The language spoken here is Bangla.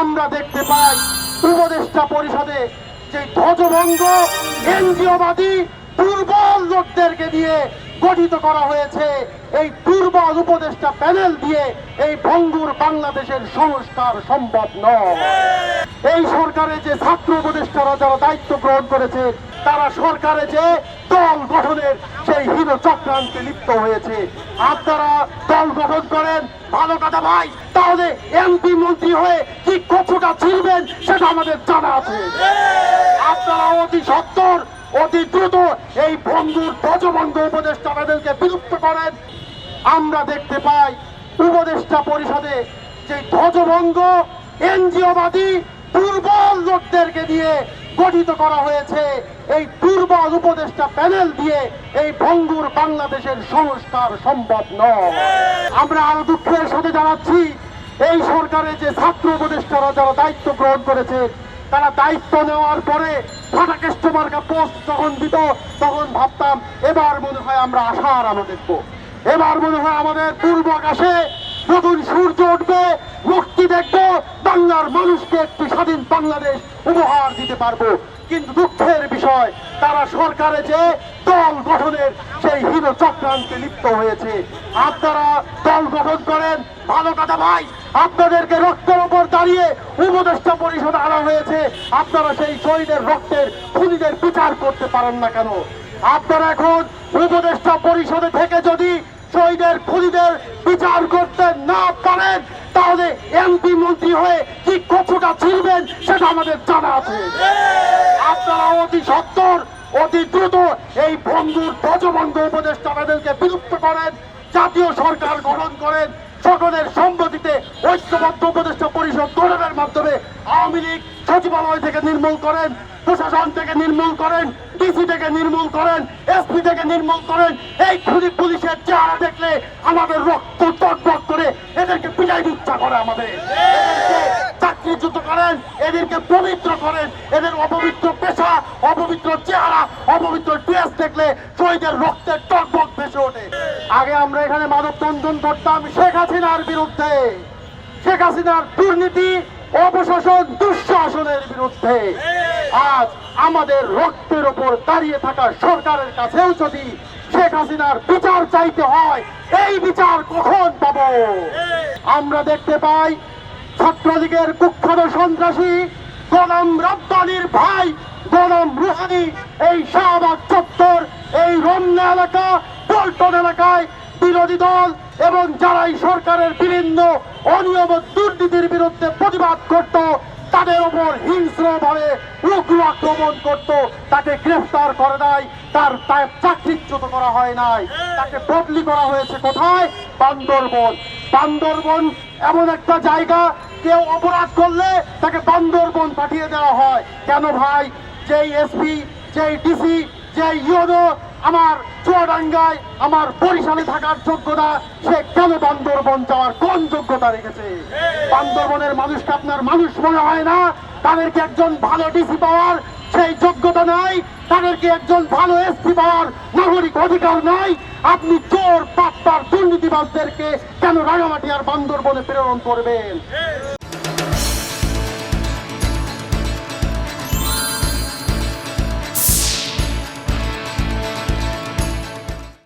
আমরা দেখতে পাই উপদেষ্টা পরিষদে যে ধ্বজভঙ্গ এনজিওবাদী দুর্বল লোকদেরকে দিয়ে গঠিত করা হয়েছে। এই দুর্বল উপদেষ্টা প্যানেল দিয়ে এই ভঙ্গুর বাংলাদেশের সংস্কার সম্ভব নয়। এই সরকারে যে ছাত্র উপদেষ্টারা যারা দায়িত্ব গ্রহণ করেছে, তারা সরকারে যে দল গঠনের সেই হীন চক্রান্তে লিপ্ত হয়েছে। আপনারা দল গঠন করেন, ভালো কথা ভাই, তাহলে এমপি মন্ত্রী হয়ে কি কচুটা ছিড়বেন সেটা আমাদের জানা আছে। আপনারা অতি সত্তর, অতি দ্রুত এই বন্ধুর ধ্বজভঙ্গ উপদেষ্টা প্যানেলকে বিলুপ্ত করেন। আমরা দেখতে পাই উপদেষ্টা পরিষদে যে ধ্বজভঙ্গ এনজিওবাদী দুর্বল লোকদেরকে দিয়ে গঠিত করা হয়েছে। এই দুর্বল উপদেষ্টা প্যানেল দিয়ে এই ভঙ্গুর বাংলাদেশের সংস্কার সম্ভব নয়। আমরা আরও দুঃখের সাথে জানাচ্ছি, এই সরকারে যে ছাত্র উপদেষ্টারা যারা দায়িত্ব গ্রহণ করেছে, তারা দায়িত্ব নেওয়ার পরে ফাটাকেষ্ট পোস্ট যখন দিত, তখন ভাবতাম, এবার মনে হয় আমরা আশার আলো দেখব। এবার মনে হয় আমাদের পূর্ব আকাশে নতুন সূর্য উঠবে, মুক্তি দেখব বাংলার মানুষকে একটি স্বাধীন বাংলাদেশ উপহার দিতে পারব। কিন্তু দুঃখের বিষয়, তারা সরকারে যে দল গঠনের সেই হীন চক্রান্তে লিপ্ত হয়েছে। আপনারা দল গঠন করেন, ভালো কথা ভাই, আপনাদেরকে রক্তের উপর দাঁড়িয়ে উপদেষ্টা পরিষদ আনা হয়েছে। আপনারা সেই শহীদের রক্তের খুনিদের বিচার করতে পারেন না কেন? আপনারা এখন উপদেষ্টা পরিষদে থেকে যদি শহীদের খুনিদের বিচার করতে না পারেন, তাহলে এমপি মন্ত্রী হয়ে কি কচুটা ছিড়বেন সেটা আমাদের জানা আছে। আপনারা অতি সত্তর, অতি দ্রুত এই ভঙ্গুর ধ্বজভঙ্গ উপদেষ্টা প্যানেলকে বিলুপ্ত করেন, জাতীয় সরকার গঠন করেন, সকলের সম্মতিতে ঐক্যবদ্ধ উপদেষ্টা পরিষদ গঠনের মাধ্যমে আওয়ামী লীগ সচিবালয় থেকে নির্মূল করেন, প্রশাসন থেকে নির্মূল করেন, ডিসি থেকে নির্মূল করেন, এসপি থেকে নির্মূল করেন। এই খুনি পুলিশের চেহারা দেখলে আমাদের রক্ত টকবক করে এদেরকে পিটাই ইচ্ছা করে আমাদের। এদেরকে পবিত্র করেন এদের অপবিত্র পেশা, অপবিত্র চেহারা, অপবিত্র ড্রেস দেখলে শহীদের রক্তের টকবক ভেসে ওঠে। আগে আমরা এখানে মাদক বন্ধন করতাম শেখ হাসিনার বিরুদ্ধে। শেখ হাসিনার দুর্নীতি, অপশাসন, দুঃশাসনের বিরুদ্ধে। আজ আমাদের রক্তের ওপর দাঁড়িয়ে থাকা সরকারের কাছেও যদি শেখ হাসিনার বিচার চাইতে হয়, এই বিচার কখন পাবো? আমরা দেখতে পাই, ছাত্রলীগের কুখ্যাত সন্ত্রাসী গোলাম রব্বানির ভাই গোলাম রুহানি, এই শাহবাগ চত্বর, এই রমনা এলাকা, পল্টন এলাকায় বিরোধী দল এবং যারাই সরকারের বিভিন্ন অনিয়ম দুর্নীতির বিরুদ্ধে প্রতিবাদ করত, তাদের ওপর হিংস্র হিংস্রভাবে উগ্র আক্রমণ করত, তাকে গ্রেফতার করে নাই তার চাকরিচ্যুত করা হয় নাই, তাকে বদলি করা হয়েছে কোথায়? বান্দরবন। বান্দরবন এমন একটা জায়গা কেউ অপরাধ করলে তাকে বান্দরবন পাঠিয়ে দেওয়া হয়। কেন ভাই? যেই এসপি যেই ডিসি যেই ইউনো আমার চুয়াডাঙ্গায় আমার বরিশালে থাকার যোগ্যতা, সে কেন বান্দরবন যাওয়ার কোন যোগ্যতা রেখেছে? বান্দরবনের মানুষকে আপনার মানুষ মনে হয় না? তাদেরকে একজন ভালো ডিসি পাওয়ার সেই যোগ্যতা নাই। তাদেরকে একজন ভালো এসপি পাওয়ার নাগরিক অধিকার নাই। আপনি চোর, পাপ্পার দুর্নীতিবাসদেরকে কেন রাঙামাটি আর বান্দর বলে প্রেরণ করবেন?